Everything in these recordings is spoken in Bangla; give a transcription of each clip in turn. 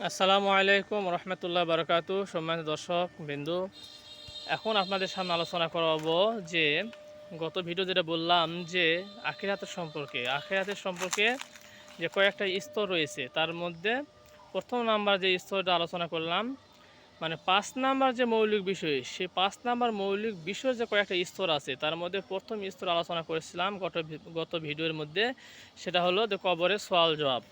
আসসালামু আলাইকুম রহমতুল্লাহ বারকাতু, সম্মানিত দর্শক, বিন্দু। এখন আপনাদের সামনে আলোচনা করব যে, গত ভিডিও যেটা বললাম যে, আখিরাতের সম্পর্কে। আখিরাতের সম্পর্কে যে কয়েকটা স্তর রয়েছে, তার মধ্যে প্রথম নাম্বার যে স্তরটা আলোচনা করলাম মানে পাঁচ নাম্বার যে মৌলিক বিষয়, সেই পাঁচ নাম্বার মৌলিক বিষয় যে কয়েকটা স্তর আছে, তার মধ্যে প্রথম স্তর আলোচনা করেছিলাম গত গত ভিডিওর মধ্যে, সেটা হলো যে কবরের সোয়াল জবাব।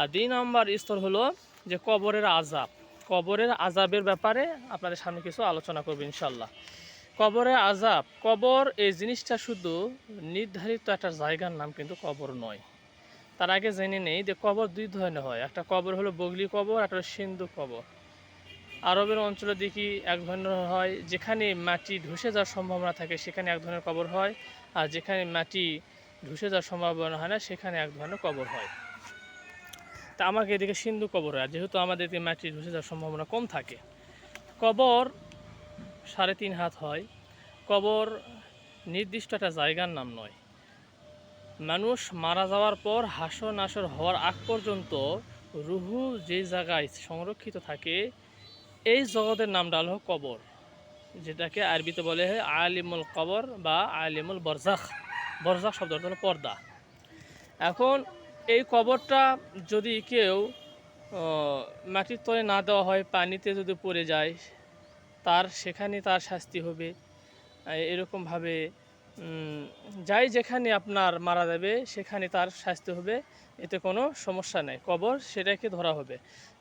আর দুই নম্বর স্তর হলো যে কবরের আজাব কবরের আজাবের ব্যাপারে আপনাদের সামনে কিছু আলোচনা করব ইনশাল্লাহ কবরের আজাব কবর এই জিনিসটা শুধু নির্ধারিত একটা জায়গার নাম কিন্তু কবর নয়। তার আগে জেনে নেই যে কবর দুই ধরনের হয়। একটা কবর হলো বগলি কবর, একটা সিন্ধু কবর। আরবের অঞ্চলে দেখি এক ধরনের হয়, যেখানে মাটি ধসে যাওয়ার সম্ভাবনা থাকে, সেখানে এক ধরনের কবর হয়। আর যেখানে মাটি ধসে যাওয়ার সম্ভাবনা হয় না, সেখানে এক ধরনের কবর হয়। তা আমাকে এদিকে সিন্ধু কবর আর যেহেতু আমাদের এদিকে মাটি ধসে যাওয়ার সম্ভাবনা কম থাকে। কবর সাড়ে তিন হাত হয়। কবর নির্দিষ্ট একটা জায়গার নাম নয়। মানুষ মারা যাওয়ার পর হাসর নাসর হওয়ার আগ পর্যন্ত রুহু যে জায়গায় সংরক্ষিত থাকে, এই জগতের নামটা হলো কবর। যেটাকে আরবিতে বলে হয় আলিমুল কবর বা আলিমুল বরজাখ। বরজাখ শব্দ অর্থ হলো পর্দা। এখন এই কবরটা যদি কেউ মাটির তলে না দেওয়া হয়, পানিতে যদি পড়ে যায়, তার সেখানে তার শাস্তি হবে। এরকমভাবে যাই যেখানে আপনার মারা যাবে, সেখানে তার শাস্তি হবে। এতে কোনো সমস্যা নেই। কবর সেটাকে ধরা হবে।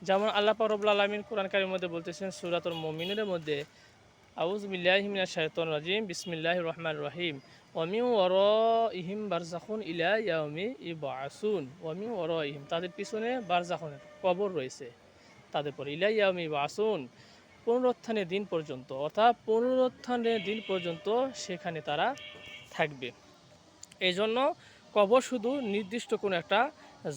যেমন আল্লাহ পারবুল আলমিন কোরআন কারির মধ্যে বলতেছেন, সুরাতুল মমিনের মধ্যে আউজ বিল্লাহিমিনা শায়তন রাজিম বিসমিল্লাহ রহমান রহিম। ওয়ামি ওর ইহিম বারজাখুন ইলা ইয়ামি ইবাসুন ওয়ামি ওর ইহিম তাদের পিছনে বারজাখুন কবর রয়েছে। তাদের পরে ইলা ইয়ামি বাসুন পুনরুত্থানের দিন পর্যন্ত, অর্থাৎ পুনরুত্থানের দিন পর্যন্ত সেখানে তারা থাকবে। এই জন্য কবর শুধু নির্দিষ্ট কোনো একটা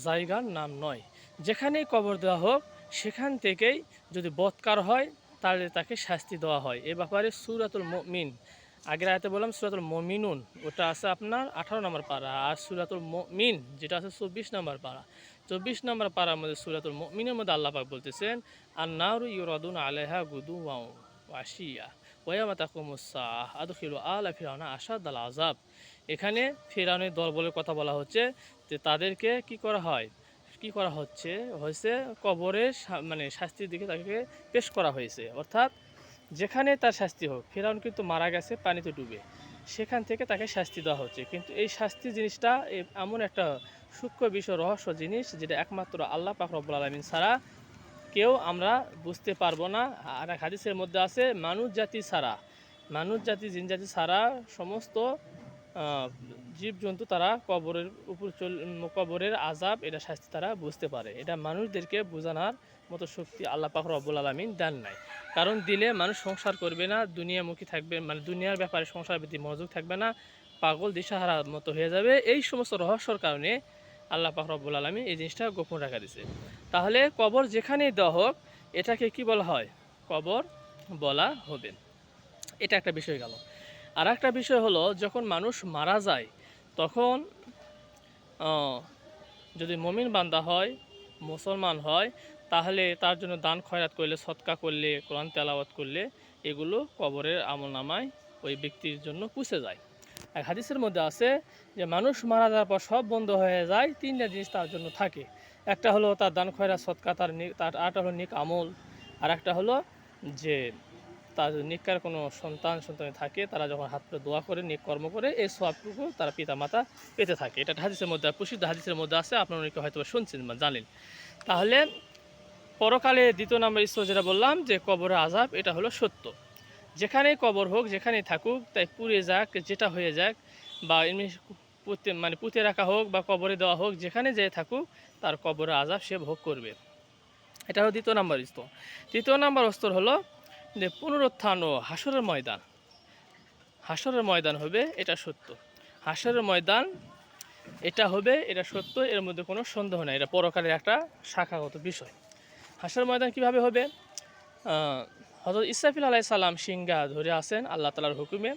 জায়গার নাম নয়। যেখানেই কবর দেওয়া হোক, সেখান থেকেই যদি বৎকার হয়, তাহলে তাকে শাস্তি দেওয়া হয়। এ ব্যাপারে সুরাতুল মিন আগের আয়তে বললাম সুরাতুল মমিনুন, ওটা আছে আপনার আঠারো নম্বর পাড়া আর সুরাতুল মিন যেটা আছে চব্বিশ নম্বর পাড়া চব্বিশ নম্বর পাড়ার মধ্যে সুরাতুল মিনের মধ্যে আল্লাহ পাক বলতেছেন আর নারু ইউরাদুন আলেহা গুদু ওয়াও ওয়াশিয়া ওয়ামা তাকুমুসাহ আদখিল আলা ফিরাউনা আসাদ আল আজাব এখানে ফিরাউনের দল বলে কথা বলা হচ্ছে যে তাদেরকে কি করা হয়? কি করা হচ্ছে? হয়েছে কবরের মানে শাস্তির দিকে তাকে পেশ করা হয়েছে। অর্থাৎ যেখানে তার শাস্তি হোক, ফেরাউন কিন্তু মারা গেছে, পানিতে ডুবে। সেখান থেকে তাকে শাস্তি দেওয়া হচ্ছে। কিন্তু এই শাস্তি জিনিসটা এমন একটা সূক্ষ্ম বিষয়, রহস্য জিনিস, যেটা একমাত্র আল্লাহ পাক রব্বুল আলমিন ছাড়া কেউ আমরা বুঝতে পারব না। আর এক হাদিসের মধ্যে আছে, মানুষ জাতি ছাড়া, মানুষ জাতি, জিন জাতি ছাড়া সমস্ত জীবজন্তু তারা কবরের উপর কবরের আজাব এটা শাস্তি তারা বুঝতে পারে। এটা মানুষদেরকে বোঝানোর মতো শক্তি আল্লাহ পাক রব্বুল আলমিন দেন নাই। কারণ দিলে মানুষ সংসার করবে না, দুনিয়ামুখী থাকবে মানে দুনিয়ার ব্যাপারে সংসার প্রতি মনোযোগ থাকবে না, পাগল দিশাহারার মতো হয়ে যাবে। এই সমস্ত রহস্যর কারণে আল্লাহ পাক আলমী এই জিনিসটা গোপন রাখা দিছে তাহলে কবর যেখানেই দেওয়া হোক, এটাকে কি বলা হয়? কবর বলা হবে। এটা একটা বিষয় গেল। আর একটা বিষয় হলো, যখন মানুষ মারা যায়, তখন যদি মমিন বান্দা হয়, মুসলমান হয় তাহলে তার জন্য দান খয়রাত করলে, সৎকা করলে, কোরআন তেলাওয়াত করলে এগুলো কবরের আমল নামায় ওই ব্যক্তির জন্য পুষে যায়। এক হাদিসের মধ্যে আছে যে, মানুষ মারা যাওয়ার পর সব বন্ধ হয়ে যায়, তিনটা জিনিস তার জন্য থাকে। একটা হলো তার দান খয়রা সৎকা, তার তার আরটা হলো নিক আমল আর একটা হলো যে, তার নিকার কোনো সন্তান সন্তান থাকে, তারা যখন হাত করে দোয়া করে, নিক কর্ম করে, এই সবটুকু তারা পিতা মাতা পেতে থাকে। এটা হাদিসের মধ্যে প্রসিদ্ধ হাদিসের মধ্যে আছে, আপনারা অনেকে হয়তো শুনছেন বা জানেন। তাহলে পরকালে দ্বিতীয় নাম্বার স্তর যেটা বললাম যে কবরের আজাব এটা হলো সত্য। যেখানেই কবর হোক, যেখানেই থাকুক, তাই পুড়ে যাক, যেটা হয়ে যাক, বা এমনি পুঁতে মানে পুঁতে রাখা হোক বা কবরে দেওয়া হোক, যেখানে যে থাকুক, তার কবরের আজাব সে ভোগ করবে। এটা হলো দ্বিতীয় নাম্বার স্তর। তৃতীয় নাম্বার স্তর হলো যে পুনরুত্থান ও হাসরের ময়দান। হাসরের ময়দান হবে, এটা সত্য। হাসরের ময়দান, এটা হবে, এটা সত্য, এর মধ্যে কোনো সন্দেহ নাই। এটা পরকালের একটা শাখাগত বিষয়। হাসরের ময়দান কীভাবে হবে? হজরত ইসরাফিল আলাই সালাম সিংহা ধরে আসেন আল্লাহ তালার হুকুমে।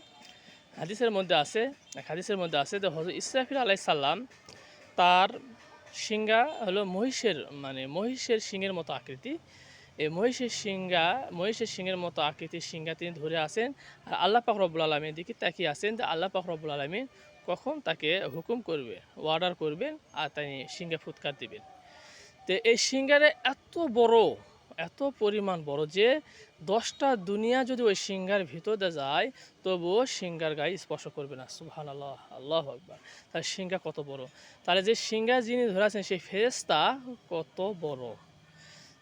হাদিসের মধ্যে আছে, এক হাদিসের মধ্যে আছে যে হজরত ইসরাফিল আলাই সাল্লাম তার সিংহা হলো মহিষের মানে মহিষের সিংহের মতো আকৃতি। এই মহিষের সিংহা, মহিষের সিংহের মতো আকৃতির সিংহা তিনি ধরে আছেন আর আল্লাহ পাক রব্বুল আলমীর দিকে তাকিয়ে আছেন যে আল্লাহ পাক রব্বুল কখন তাকে হুকুম করবে অর্ডার করবেন আর তিনি সিংহা ফুৎকার দিবেন। তো এই সিঙ্গারে এত বড়, এত পরিমাণ বড় যে দশটা দুনিয়া যদি ওই সিংহার ভিতরে যায়, তবুও সিঙ্গার গায়ে স্পর্শ করবে না। সুহান আল্লাহ আল্লাহ আকবার। তার সিংহা কত বড়? তাহলে যে সিংহা যিনি ধরে আছেন সেই ফেরেস্তা কত বড়?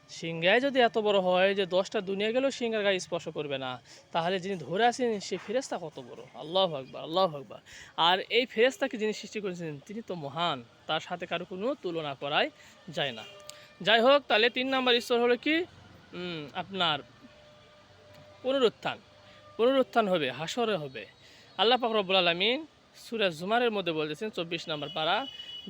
সিংহায় যদি এত বড় হয় যে দশটা দুনিয়া গেলেও সিংহার গায়ে স্পর্শ করবে না, তাহলে যিনি ধরে আছেন, সেই ফেরেস্তা কত বড়? আল্লাহ আকবার আল্লাহ আকবার। আর এই ফেরেস্তাকে যিনি সৃষ্টি করেছেন, তিনি তো মহান। তার সাথে কারও কোনো তুলনা করাই যায় না। যাই হোক তাহলে তিন নাম্বার ঈশ্বর হলো কি? আপনার পুনরুত্থান। পুনরুত্থান হবে, হাসরে হবে। আল্লাহ পাক রব্বুল আলমিন সুরা জুমারের মধ্যে বলতেছেন, চব্বিশ নম্বর পারা,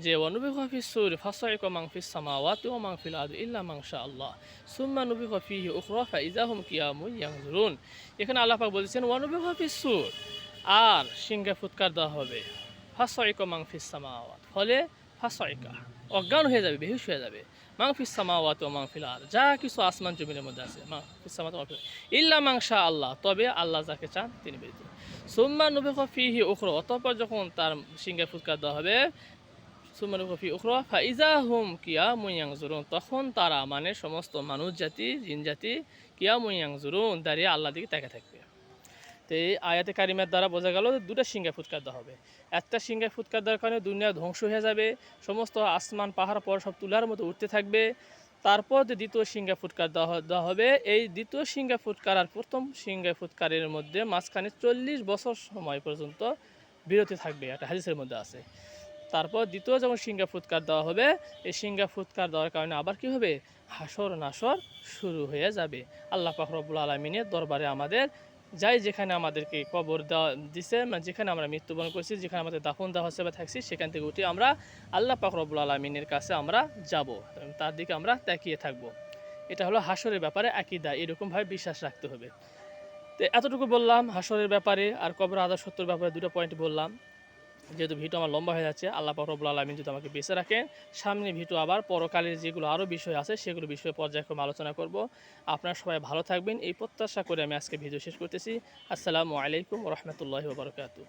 যে অনুবি হফিস সুর ফাসাইক মাংফিস সামাওয়াত ও মাংফিল আদু ইল্লা মাংশা আল্লাহ। সুম্মা নবী হফিহি উখরফা ইজাহুম কিয়ামু ইয়াংজুরুন এখানে আল্লাহ পাক বলতেছেন অনুবি হফিস সুর। আর সিংহে ফুৎকার দেওয়া হবে, ফাসাইক মাংফিস সামাওয়াত। ফলে ফাসাইকা অজ্ঞান হয়ে যাবে, বেহুশ হয়ে যাবে। মাংফিস সামাওয়াত ও মাংফিল আর যা কিছু আসমান জমিনের মধ্যে আছে মাংফিস সামাওয়াত ও মাংফিল ইল্লা মাংসা আল্লাহ, তবে আল্লাহ যাকে চান তিনি ব্যতীত। সুম্মা নবী ফিহি উখরো, অতঃপর যখন তার সিংহে ফুৎকার দেওয়া হবে, সুম্মা নবী ফি উখরো ফাইজা হুম কিয়া মুয়াং জুরুন তখন তারা মানে সমস্ত মানুষ জাতি, জিন জাতি কিয়া মুয়াং জুরুন দাঁড়িয়ে আল্লাহ দিকে তাকে থাকবে তো এই আয়াতে কারিমের দ্বারা বোঝা গেল যে দুটো সিংহে ফুৎকার দেওয়া হবে। একটা সিংহে ফুৎকার দেওয়ার কারণে দুনিয়া ধ্বংস হয়ে যাবে, সমস্ত আসমান, পাহাড় পর সব তুলার মতো উঠতে থাকবে। তারপর যে দ্বিতীয় সিংহা ফুৎকার দেওয়া হবে, এই দ্বিতীয় সিংহা ফুৎকার আর প্রথম সিংহা ফুৎকারের মধ্যে মাঝখানে চল্লিশ বছর সময় পর্যন্ত বিরতি থাকবে, একটা হাদিসের মধ্যে আছে। তারপর দ্বিতীয় যখন সিংহা ফুৎকার দেওয়া হবে, এই সিংহা ফুৎকার দেওয়ার কারণে আবার কি হবে? হাসর নাসর শুরু হয়ে যাবে। আল্লাহ পাক রব্বুল আলমিনের দরবারে আমাদের যাই যেখানে আমাদেরকে কবর দেওয়া দিছে মানে যেখানে আমরা মৃত্যুবরণ করছি, যেখানে আমাদের দাফন দেওয়া হচ্ছে বা থাকছি, সেখান থেকে উঠে আমরা আল্লাহ পাক রব্বুল আলমিনের কাছে আমরা যাব। তার দিকে আমরা তাকিয়ে থাকব। এটা হলো হাসরের ব্যাপারে আকিদা এরকমভাবে বিশ্বাস রাখতে হবে। তো এতটুকু বললাম হাসরের ব্যাপারে, আর কবর আদা সত্যর ব্যাপারে দুটো পয়েন্ট বললাম। যেহেতু ভিডিও আমার লম্বা হয়ে যাচ্ছে, আল্লাহ পাক আলমিন যদি আমাকে বেঁচে রাখেন, সামনে ভিডিও আবার পরকালের যেগুলো আরও বিষয় আছে, সেগুলো বিষয়ে পর্যায়ক্রমে আলোচনা করব। আপনার সবাই ভালো থাকবেন, এই প্রত্যাশা করে আমি আজকে ভিডিও শেষ করতেছি। আসসালামু আলাইকুম রহমতুল্লাহ বরকাতু